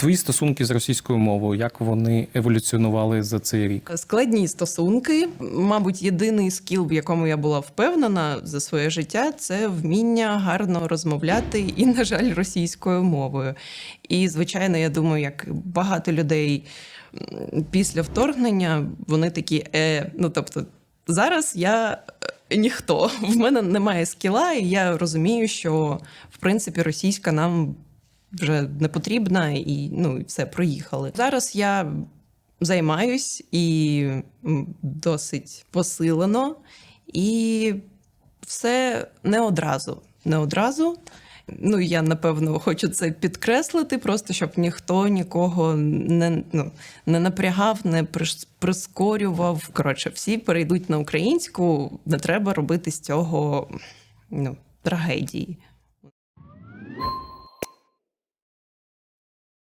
Твої стосунки з російською мовою, як вони еволюціонували за цей рік? Складні стосунки. Мабуть, єдиний скіл, в якому я була впевнена за своє життя, це вміння гарно розмовляти і, на жаль, російською мовою. І, звичайно, я думаю, як багато людей після вторгнення, вони такі, е, ну тобто, зараз я. е, Ніхто в мене немає скіла, і я розумію, що в принципі російська нам вже не потрібна, і ну все проїхали. Зараз я займаюсь і досить посилено, і все не одразу. Не одразу. Ну, я напевно хочу це підкреслити, просто щоб ніхто нікого не, ну, не напрягав, не прискорював. Коротше, всі перейдуть на українську, не треба робити з цього ну, трагедії.